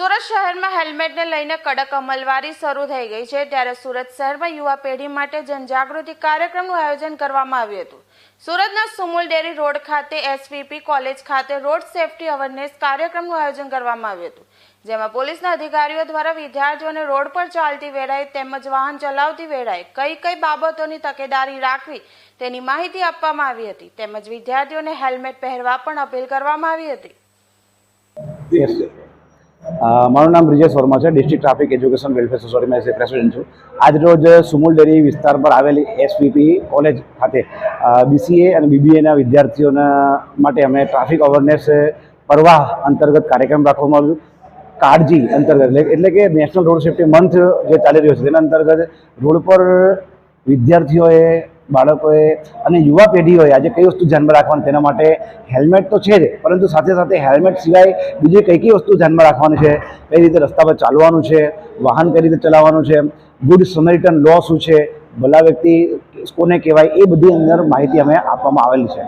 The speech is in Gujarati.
શહેરમાં હેલ્મેટને લઈને કડક અમલવારી શરૂ થઈ ગઈ છે ત્યારે સુરત શહેરમાં યુવા પેઢી માટે જનજાગૃતિ કાર્યક્રમનું આયોજન કરવામાં આવ્યું હતું. સુરતના સુમુલ ડેરી રોડ ખાતે એસવીપી કોલેજ ખાતે રોડ સેફટી અવેરનેસ કાર્યક્રમનું આયોજન કરવામાં આવ્યું હતું, જેમાં પોલીસના અધિકારીઓ દ્વારા વિદ્યાર્થીઓને રોડ પર ચાલતી વેળાએ તેમજ વાહન ચલાવતી વેળાએ કઈ કઈ બાબતોની તકેદારી રાખવી તેની માહિતી આપવામાં આવી હતી, તેમજ વિદ્યાર્થીઓને હેલ્મેટ પહેરવા પણ અપીલ કરવામાં આવી હતી. મારું નામ બ્રિજેશ વર્મા છે ડિસ્ટ્રિક્ટ ટ્રાફિક એજ્યુકેશન વેલફેર સોસાયટીમાં એઝ પ્રેસિડેન્ટ છું. આજરોજ સુમુલ ડેરી વિસ્તાર પર આવેલી એસવીપી કોલેજ ખાતે બીસીએ અને બીબીએના વિદ્યાર્થીઓના માટે અમે ટ્રાફિક અવેરનેસ પ્રવાહ અંતર્ગત કાર્યક્રમ રાખવામાં આવ્યું. કાળજી અંતર્ગત, એટલે કે નેશનલ રોડ સેફ્ટી મંથ જે ચાલી રહ્યો છે, તેના અંતર્ગત રોડ પર વિદ્યાર્થીઓએ બાળકોએ અને યુવા પેઢીઓએ આજે કઈ વસ્તુ ધ્યાનમાં રાખવાની તેના માટે હેલ્મેટ તો છે જ, પરંતુ સાથે સાથે હેલ્મેટ સિવાય બીજી કઈ કઈ વસ્તુ ધ્યાનમાં રાખવાની છે? કઈ રીતે રસ્તા પર ચાલવાનું છે? વાહન કઈ રીતે ચલાવવાનું છે? ગુડ સમરિટન લો શું છે? ભલા વ્યક્તિ કોને કહેવાય? એ બધી અંદર માહિતી અમે આપવામાં આવેલી છે.